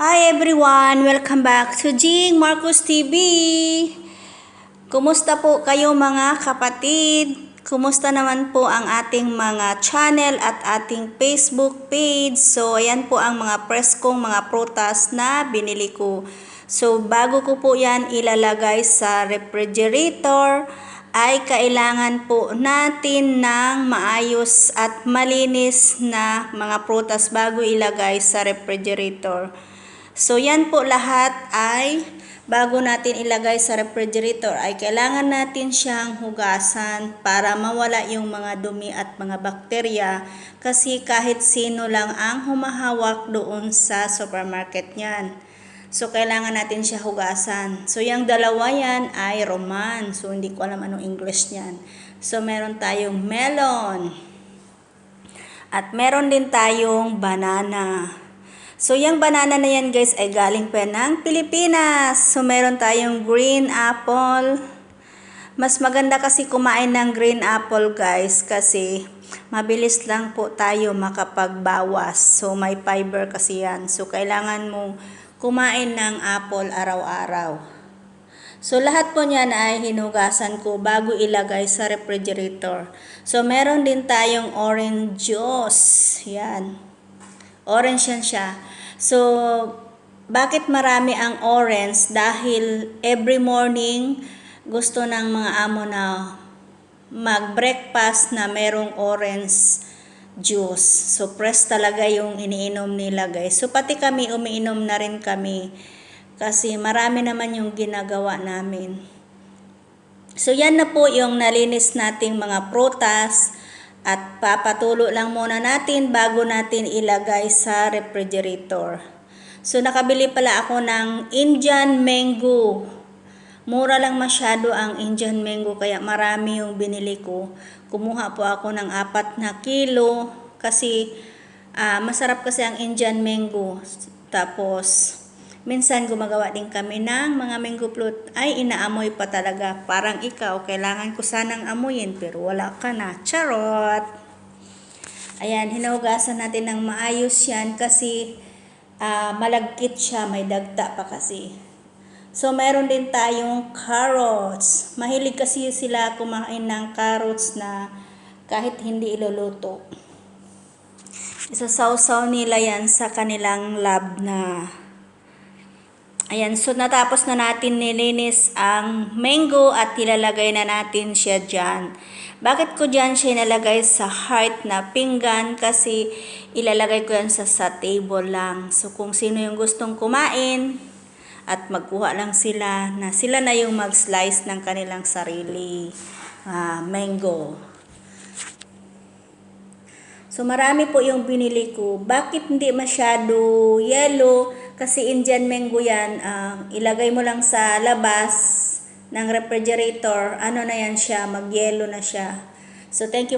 Hi everyone! Welcome back to Jing Marcos TV! Kumusta po kayo mga kapatid? Kumusta naman po ang ating mga channel at ating Facebook page? So, ayan po ang mga preskong mga prutas na binili ko. So, bago ko po yan ilalagay sa refrigerator, ay kailangan po natin ng maayos at malinis na mga prutas bago ilagay sa refrigerator. So yan po lahat ay bago natin ilagay sa refrigerator ay kailangan natin siyang hugasan para mawala yung mga dumi at mga bakterya kasi kahit sino lang ang humahawak doon sa supermarket niyan. So, kailangan natin siya hugasan. So, yung dalawa yan ay roman. So, hindi ko alam anong English niyan. So, meron tayong melon. At meron din tayong banana. So, yung banana na yan guys ay galing pa ng Pilipinas. So, meron tayong green apple. Mas maganda kasi kumain ng green apple guys kasi mabilis lang po tayo makapagbawas. So, may fiber kasi yan. So, kailangan mo kumain ng apple araw-araw. So, lahat po niyan ay hinugasan ko bago ilagay sa refrigerator. So, meron din tayong orange juice. Yan. Orange yan siya. So, bakit marami ang orange? Dahil every morning, gusto ng mga amo na mag-breakfast na merong orange juice. So, press talaga yung iniinom nila guys. So, pati kami umiinom na rin kami. Kasi marami naman yung ginagawa namin. So, yan na po yung nalinis nating mga prutas. At papatulo lang muna natin bago natin ilagay sa refrigerator. So, nakabili pala ako ng Indian mango. Mura lang masyado ang Indian mango kaya marami yung binili ko. Kumuha po ako ng apat na kilo kasi ah, masarap kasi ang Indian mango. Tapos, minsan gumagawa din kami ng mga mango float. Ay, inaamoy pa talaga. Parang ikaw, kailangan ko sanang amuyin pero wala ka na. Charot! Ayan, hinugasan natin ng maayos yan kasi ah, malagkit siya, may dagta pa kasi. So, mayroon din tayong carrots. Mahilig kasi sila kumain ng carrots na kahit hindi iluluto. Isasawsaw nila yan sa kanilang lab na Ayan, so natapos na natin nilinis ang mango at ilalagay na natin siya dyan. Bakit ko dyan siya nalagay sa heart na pinggan? Kasi ilalagay ko yan sa, sa table lang. So kung sino yung gustong kumain at magkuha lang sila na sila na yung mag-slice ng kanilang sarili ah, mango. So marami po yung binili ko. Bakit hindi masyado yellow? Kasi Indian mango yan, ah, ilagay mo lang sa labas ng refrigerator, ano na yan siya, mag-yellow na siya. So thank you